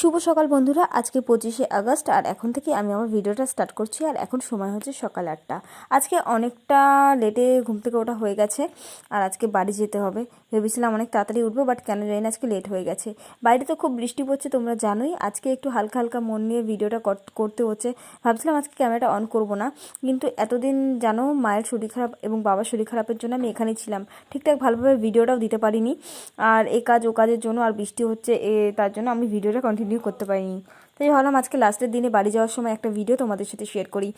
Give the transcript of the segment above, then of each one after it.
শুভ সকাল বন্ধুরা। আজকে পঁচিশে আগস্ট, আর এখন থেকে আমি আমার ভিডিওটা স্টার্ট করছি, আর এখন সময় হচ্ছে সকাল আটটা। আজকে অনেকটা লেটে ঘুম থেকে ওটা হয়ে গেছে, আর আজকে বাড়ি যেতে হবে। ভেবেছিলাম অনেক তাড়াতাড়ি উঠবো বাট কেন জানি আজকে লেট হয়ে গেছে। বাড়িতে তো খুব বৃষ্টি পড়ছে, তোমরা জানোই। আজকে একটু হালকা হালকা মন নিয়ে ভিডিওটা করতে হচ্ছে। ভাবছিলাম আজকে ক্যামেরাটা অন করব না, কিন্তু এতদিন জানো মায়ের শরীর খারাপ এবং বাবার শরীর খারাপের জন্য আমি এখানেই ছিলাম। ঠিকঠাক ভালোভাবে ভিডিওটাও দিতে পারিনি, আর এ কাজ ও কাজের জন্য আর বৃষ্টি হচ্ছে, এ তার জন্য আমি ভিডিওটা কন্টিনিউ করতে পারিনি। তাই ভাবলাম আজকে লাস্টের দিনে বাড়ি যাওয়ার সময় একটা ভিডিও তোমাদের সাথে শেয়ার করি।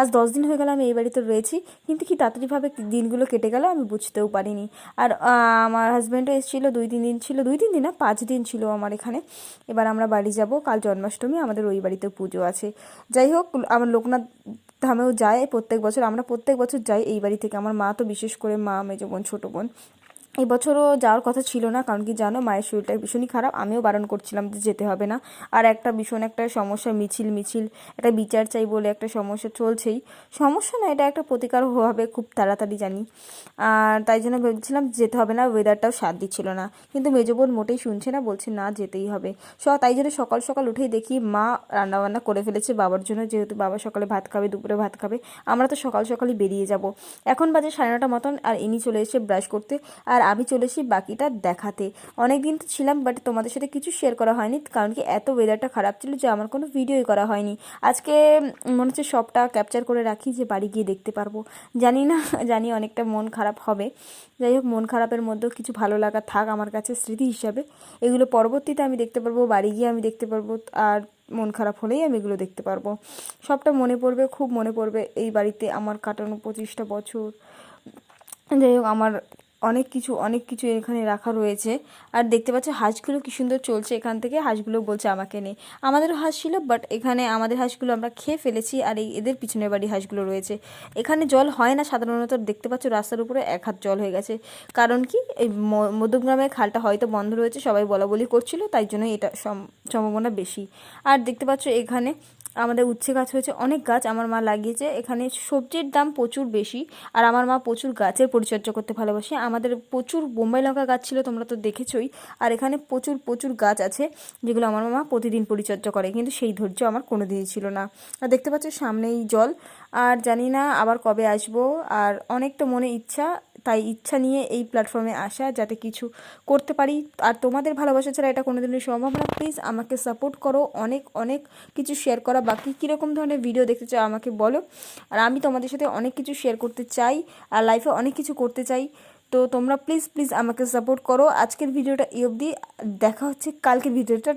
আজ দশ দিন হয়ে গেল আমি এই বাড়িতে রয়েছি, কিন্তু কি তাড়াতাড়িভাবে দিনগুলো কেটে গেল আমি বুঝতেও পারিনি। আর আমার হাজব্যান্ডও এসেছিল, দুই তিন দিন ছিল, দুই তিন দিন না, পাঁচ দিন ছিল আমার এখানে। এবার আমরা বাড়ি যাব, কাল জন্মাষ্টমী, আমাদের ওই বাড়িতে পুজো আছে। যাই হোক, আমার লোকনাথ ধামেও যায় প্রত্যেক বছর, আমরা প্রত্যেক বছর যাই এই বাড়ি থেকে। আমার মা তো বিশেষ করে মা, মেজো বোন, ছোটো বোন। এই বছরও যাওয়ার কথা ছিল না, কারণ কি জানো, মায়ের শরীরটা ভীষণই খারাপ। আমিও বারণ করছিলাম যে যেতে হবে না। আর একটা ভীষণ একটা সমস্যা, মিছিল মিছিল, একটা বিচার চাই বলে একটা সমস্যা চলছেই। সমস্যা না, এটা একটা প্রতিকার হবে খুব তাড়াতাড়ি জানি। আর তাই জন্য ভেবেছিলাম যেতে হবে না ওয়েদারটাও সাথ দিচ্ছিল না। কিন্তু মেজো বোন মোটেই শুনছে না, বলছে না, যেতেই হবে। স, তাই জন্য সকাল সকাল উঠেই দেখি মা রান্নাবান্না করে ফেলেছে বাবার জন্য, যেহেতু বাবা সকালে ভাত খাবে, দুপুরে ভাত খাবে, আমরা তো সকাল সকালই বেরিয়ে যাব। এখন বাজে সাড়ে নটা মতন, আর ইনি চলে এসে ব্রাশ করতে, আর আমি চলে এসেছি বাকিটা দেখাতে। অনেক দিন তো ছিলাম বাট তোমাদের সাথে কিছু শেয়ার করা হয়নি, কারণ কি এত ওয়েদারটা খারাপ ছিল যে আমার কোনো ভিডিওই করা হয়নি। আজকে মনে হচ্ছে সবটা ক্যাপচার করে রাখি যে বাড়ি গিয়ে দেখতে পারব। জানি না, জানি অনেকটা মন খারাপ হবে। যাই হোক, মন খারাপের মধ্যেও কিছু ভালো লাগা থাক আমার কাছে স্মৃতি হিসাবে। এগুলো পরবর্তীতে আমি দেখতে পারব, বাড়ি গিয়ে আমি দেখতে পারব, আর মন খারাপ হলেই আমি এগুলো দেখতে পারব। সবটা মনে পড়বে, খুব মনে পড়বে এই বাড়িতে আমার কাটানো পঁচিশটা বছর। যাই হোক, আমার অনেক কিছু অনেক কিছু এখানে রাখা রয়েছে। আর দেখতে পাচ্ছ, হাঁসগুলো কি সুন্দর চলছে এখান থেকে। হাঁসগুলো বলছে আমাকে নেই আমাদেরও হাঁস ছিল বাট এখানে আমাদের হাঁসগুলো আমরা খেয়ে ফেলেছি আর এই এদের পিছনের বাড়ি হাঁসগুলো রয়েছে। এখানে জল হয় না সাধারণত, দেখতে পাচ্ছ রাস্তার উপরে এক হাত জল হয়ে গেছে। কারণ কি, এই ম- মধ্যমগ্রামের খালটা হয়তো বন্ধ রয়েছে, সবাই বলা বলি করছিল, তাই জন্য এটা সম- সম্ভাবনা বেশি। আর দেখতে পাচ্ছ এখানে আমাদের উচ্ছে গাছ হয়েছে, অনেক গাছ আমার মা লাগিয়েছে। এখানে সবজির দাম প্রচুর বেশি আর আমার মা প্রচুর গাছের পরিচর্যা করতে ভালোবাসে। আমাদের প্রচুর বোম্বাই লঙ্কা গাছ ছিল, তোমরা তো দেখেছই। আর এখানে প্রচুর প্রচুর গাছ আছে যেগুলো আমার মা প্রতিদিন পরিচর্যা করে, কিন্তু সেই ধৈর্য আমার কোনো দিনই ছিল না। আর দেখতে পাচ্ছ সামনেই জল, আর জানি না আবার কবে আসব, আর অনেকটা মনে ইচ্ছা তাই ইচ্ছা নিয়ে এই প্ল্যাটফর্মে আসা, যাতে কিছু করতে পারি। আর তোমাদের ভালোবাসা ছাড়া এটা কোনোদিনই সম্ভব না। প্লিজ আমাকে সাপোর্ট করো। অনেক অনেক কিছু শেয়ার করা। বাকি কীরকম ধরনের ভিডিও দেখতে চাও আমাকে বলো। আর আমি তোমাদের সাথে অনেক কিছু শেয়ার করতে চাই আর লাইফে অনেক কিছু করতে চাই। তো তোমরা প্লিজ প্লিজ আমাকে সাপোর্ট করো। আজকের ভিডিওটা এই অবধি। দেখা হচ্ছে কালকের ভিডিওটা